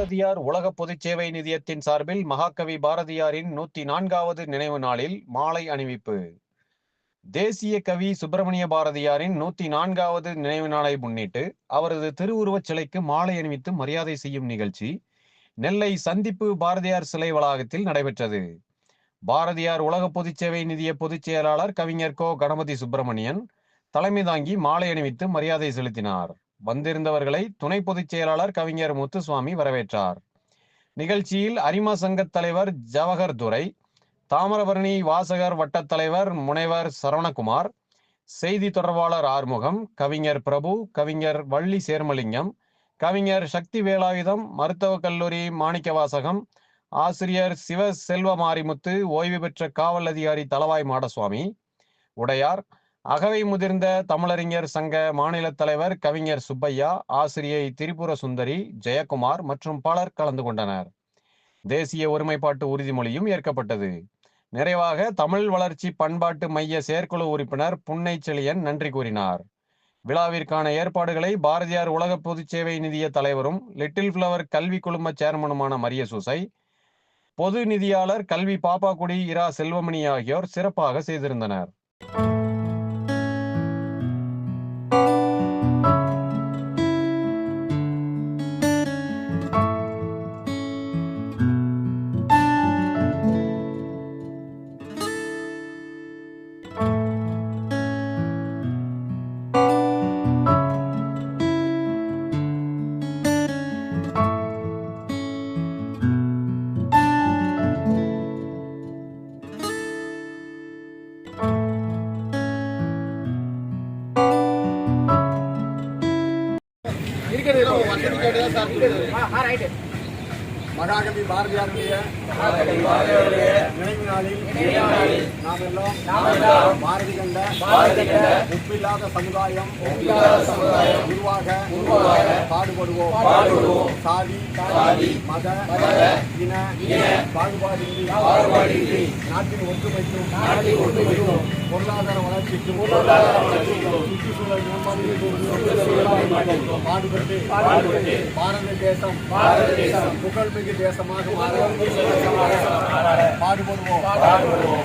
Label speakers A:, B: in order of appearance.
A: பாரதியார் உலக பொதுச் சேவை நிதியத்தின் சார்பில் மகாகவி பாரதியாரின் நூத்தி நான்காவது நினைவு நாளில் மாலை அணிவிப்பு. தேசிய கவி சுப்பிரமணிய பாரதியாரின் நூத்தி நான்காவது நினைவு நாளை முன்னிட்டு அவரது திருவுருவச் சிலைக்கு மாலை அணிவித்து மரியாதை செய்யும் நிகழ்ச்சி நெல்லை சந்திப்பு பாரதியார் சிலை வளாகத்தில் நடைபெற்றது. பாரதியார் உலக பொதுச் சேவை நிதிய பொதுச் செயலாளர் கவிஞர் கோ. கணபதி சுப்பிரமணியன் தலைமை தாங்கி மாலை அணிவித்து மரியாதை செலுத்தினார். வந்திருந்தவர்களை துணை பொதுச் செயலாளர் கவிஞர் முத்துசுவாமி வரவேற்றார். நிகழ்ச்சியில் அரிமா சங்கத் தலைவர் ஜவஹர் துரை தாமிரபரணி வாசகர் வட்டத் தலைவர் முனைவர் சரவணகுமார் செய்தி தொடர்பாளர் ஆறுமுகம் கவிஞர் பிரபு கவிஞர் வள்ளி சேர்மலிங்கம் கவிஞர் சக்தி வேலாயுதம் மருத்துவக் கல்லூரி மாணிக்கவாசகம் ஆசிரியர் சிவ செல்வ மாரிமுத்து ஓய்வு பெற்ற காவல் அதிகாரி தலவாய் மாடசுவாமி உடையார் அகவை முதிர்ந்த தமிழறிஞர் சங்க மாநில தலைவர் கவிஞர் சுப்பையா ஆசிரியை திரிபுர சுந்தரி ஜெயக்குமார் மற்றும் பலர் கலந்து கொண்டனர். தேசிய ஒருமைப்பாட்டு உறுதிமொழியும் ஏற்கப்பட்டது. நிறைவாக தமிழ் வளர்ச்சி பண்பாட்டு மைய செயற்குழு உறுப்பினர் புன்னை செழியன் நன்றி கூறினார். விழாவிற்கான ஏற்பாடுகளை பாரதியார் உலக பொதுச் சேவை நிதிய தலைவரும் லிட்டில் ஃப்ளவர் கல்வி குழும சேர்மனுமான மரிய சூசை பொது நிதியாளர் கல்வி பாப்பாக்குடி இரா செல்வமணி ஆகியோர் சிறப்பாக செய்திருந்தனர்.
B: மகாகவி பாரதியாருடைய நினைவு நாளில் நாம் எல்லாம் பாரதி கண்ட ஒப்பில்லாத சமுதாயம் உருவாக பாடுபடுவோம். சாதி மத இன பாகுபாடின்றி நாட்டின் ஒற்றுமைக்கும் பொருளாதார வளர்ச்சிக்கும் சுற்றுச்சூழல் மேம்பாட்டுக்கும் பாடுபட்டு பாரத தேசம் புகழ்மிகு தேசமாக மாற பாடுபடுவோம்